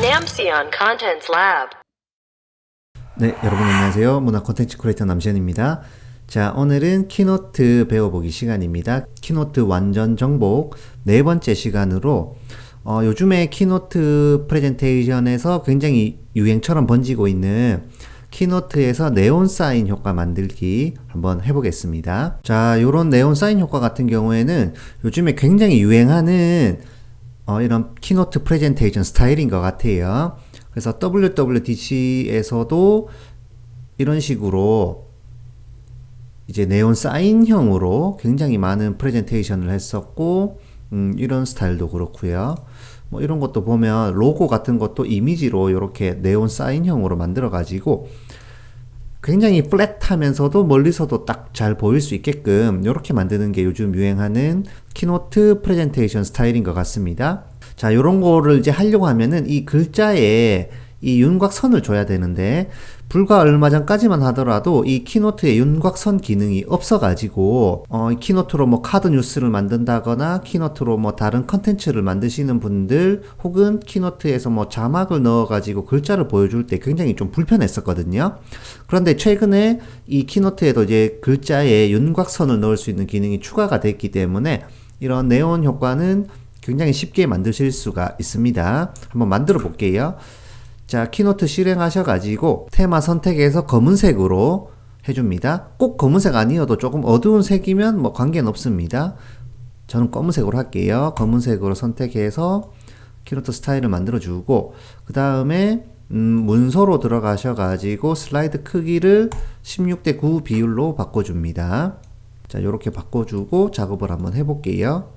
Namsion Contents Lab. 네, 여러분 안녕하세요. 문화 콘텐츠 크리에이터 남시현입니다. 자, 오늘은 키노트 배워보기 시간입니다. 키노트 완전 정복 네 번째 시간으로 어, 요즘에 키노트 프레젠테이션에서 굉장히 유행처럼 번지고 있는 키노트에서 네온 사인 효과 만들기 한번 해보겠습니다. 자, 요런 네온 사인 효과 같은 경우에는 요즘에 굉장히 유행하는 어, 이런 키노트 프레젠테이션 스타일인 것 같아요. 그래서 WWDC에서도 이런 식으로 이제 네온 사인형으로 굉장히 많은 프레젠테이션을 했었고, 음, 이런 스타일도 그렇고요. 뭐 이런 것도 보면 로고 같은 것도 이미지로 이렇게 네온 사인형으로 만들어 가지고 굉장히 플랫하면서도 멀리서도 딱 잘 보일 수 있게끔 이렇게 만드는 게 요즘 유행하는 키노트 프레젠테이션 스타일인 것 같습니다. 자, 요런 거를 이제 하려고 하면은 이 글자에 이 윤곽선을 줘야 되는데 불과 얼마 전까지만 하더라도 이 키노트에 윤곽선 기능이 없어가지고 어, 이 키노트로 뭐 카드 뉴스를 만든다거나 키노트로 뭐 다른 컨텐츠를 만드시는 분들 혹은 키노트에서 뭐 자막을 넣어가지고 글자를 보여줄 때 굉장히 좀 불편했었거든요. 그런데 최근에 이 키노트에도 이제 글자에 윤곽선을 넣을 수 있는 기능이 추가가 됐기 때문에 이런 네온 효과는 굉장히 쉽게 만드실 수가 있습니다. 한번 만들어 볼게요. 자, 키노트 실행하셔가지고 테마 선택해서 검은색으로 해줍니다. 꼭 검은색 아니어도 조금 어두운 색이면 뭐 관계는 없습니다. 저는 검은색으로 할게요. 검은색으로 선택해서 키노트 스타일을 만들어주고 그 다음에 음, 문서로 들어가셔가지고 슬라이드 크기를 16대 9 비율로 바꿔줍니다. 자, 이렇게 바꿔주고 작업을 한번 해볼게요.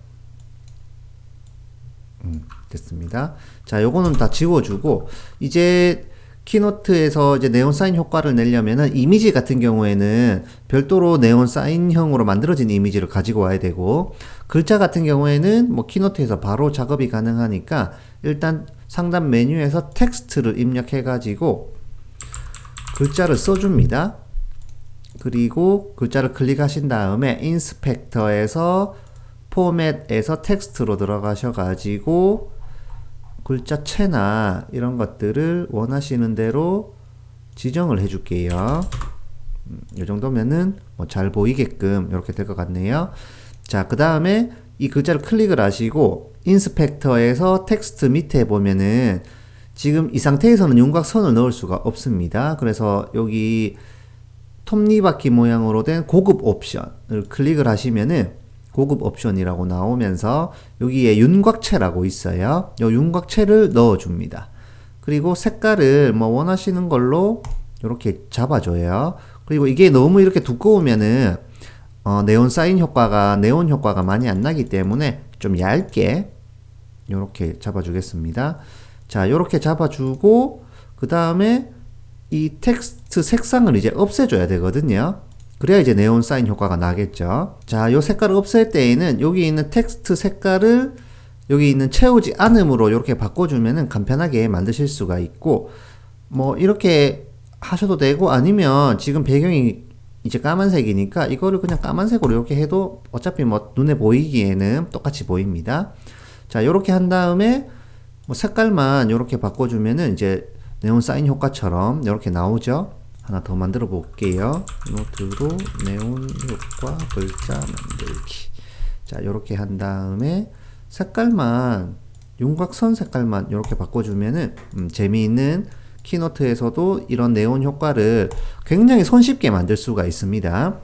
음, 됐습니다. 자, 요거는 다 지워주고, 이제 키노트에서 이제 네온 사인 효과를 내려면은 이미지 같은 경우에는 별도로 네온 사인형으로 만들어진 이미지를 가지고 와야 되고, 글자 같은 경우에는 뭐 키노트에서 바로 작업이 가능하니까 일단 상단 메뉴에서 텍스트를 입력해 가지고 글자를 써줍니다. 그리고 글자를 클릭하신 다음에 인스펙터에서 포맷에서 텍스트로 들어가셔 가지고 글자체나 이런 것들을 원하시는 대로 지정을 해 줄게요. 음, 이 정도면은 뭐 잘 보이게끔 이렇게 될 것 같네요. 자, 그 다음에 이 글자를 클릭을 하시고 인스펙터에서 텍스트 밑에 보면은 지금 이 상태에서는 윤곽선을 넣을 수가 없습니다. 그래서 여기 톱니바퀴 모양으로 된 고급 옵션을 클릭을 하시면은 고급 옵션이라고 나오면서 여기에 윤곽체라고 있어요. 이 윤곽체를 넣어줍니다. 그리고 색깔을 뭐 원하시는 걸로 이렇게 잡아줘요. 그리고 이게 너무 이렇게 두꺼우면은 어, 네온 사인 효과가 네온 효과가 많이 안 나기 때문에 좀 얇게 이렇게 잡아주겠습니다. 자, 이렇게 잡아주고 그 다음에 이 텍스트 색상을 이제 없애줘야 되거든요. 그래야 이제 네온 사인 효과가 나겠죠. 자, 요 색깔을 없앨 때에는 여기 있는 텍스트 색깔을 여기 있는 채우지 않음으로 이렇게 바꿔주면은 간편하게 만드실 수가 있고, 뭐, 이렇게 하셔도 되고, 아니면 지금 배경이 이제 까만색이니까 이거를 그냥 까만색으로 이렇게 해도 어차피 뭐 눈에 보이기에는 똑같이 보입니다. 자, 이렇게 한 다음에 뭐 색깔만 이렇게 바꿔주면은 이제 네온 사인 효과처럼 이렇게 나오죠. 하나 더 만들어 볼게요. 노트로 네온 효과 글자 만들기. 자, 이렇게 한 다음에 색깔만 윤곽선 색깔만 이렇게 바꿔주면은 음, 재미있는 키노트에서도 이런 네온 효과를 굉장히 손쉽게 만들 수가 있습니다.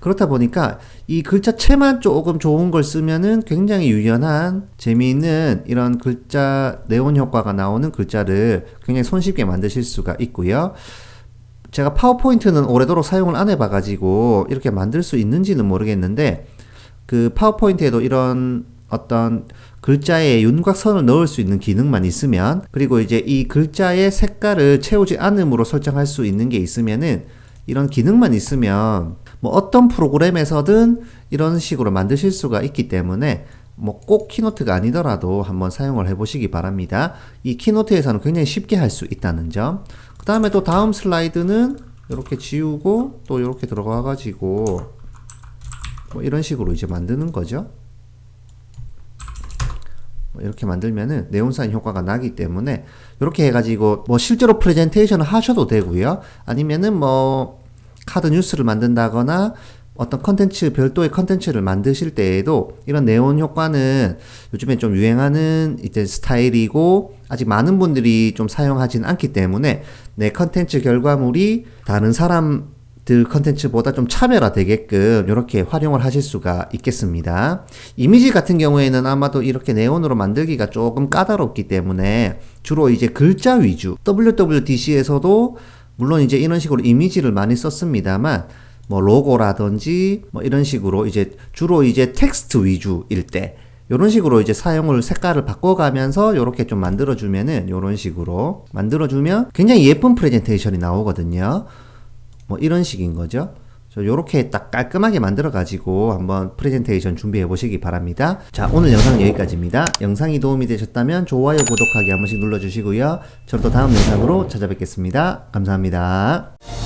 그렇다 보니까 이 글자체만 조금 좋은 걸 쓰면은 굉장히 유연한 재미있는 이런 글자 네온 효과가 나오는 글자를 굉장히 손쉽게 만드실 수가 있고요. 제가 파워포인트는 오래도록 사용을 안 해봐가지고 이렇게 만들 수 있는지는 모르겠는데 그 파워포인트에도 이런 어떤 글자에 윤곽선을 넣을 수 있는 기능만 있으면 그리고 이제 이 글자의 색깔을 채우지 않음으로 설정할 수 있는 게 있으면은 이런 기능만 있으면 뭐 어떤 프로그램에서든 이런 식으로 만드실 수가 있기 때문에 뭐 꼭 키노트가 아니더라도 한번 사용을 해 보시기 바랍니다. 이 키노트에서는 굉장히 쉽게 할 수 있다는 점. 그 다음에 또 다음 슬라이드는 이렇게 지우고 또 이렇게 들어가 가지고 뭐 이런 식으로 이제 만드는 거죠. 뭐 이렇게 만들면은 네온 사인 효과가 나기 때문에 이렇게 해가지고 뭐 실제로 프레젠테이션을 하셔도 되고요. 아니면은 뭐 카드 뉴스를 만든다거나 어떤 컨텐츠 별도의 컨텐츠를 만드실 때에도 이런 네온 효과는 요즘에 좀 유행하는 이제 스타일이고 아직 많은 분들이 좀 사용하진 않기 때문에 내 컨텐츠 결과물이 다른 사람들 컨텐츠보다 좀 차별화되게끔 이렇게 활용을 하실 수가 있겠습니다. 이미지 같은 경우에는 아마도 이렇게 네온으로 만들기가 조금 까다롭기 때문에 주로 이제 글자 위주 WWDC에서도 물론 이제 이런 식으로 이미지를 많이 썼습니다만 뭐 로고라든지 뭐 이런 식으로 이제 주로 이제 텍스트 위주일 때 이런 식으로 이제 사용을 색깔을 바꿔가면서 이렇게 좀 만들어주면은 이런 식으로 만들어주면 굉장히 예쁜 프레젠테이션이 나오거든요. 뭐 이런 식인 거죠. 이렇게 딱 깔끔하게 만들어 가지고 한번 프레젠테이션 준비해 보시기 바랍니다. 자 오늘 영상은 여기까지입니다. 영상이 도움이 되셨다면 좋아요 구독하기 한 번씩 눌러 주시고요. 저는 또 다음 영상으로 찾아뵙겠습니다. 감사합니다.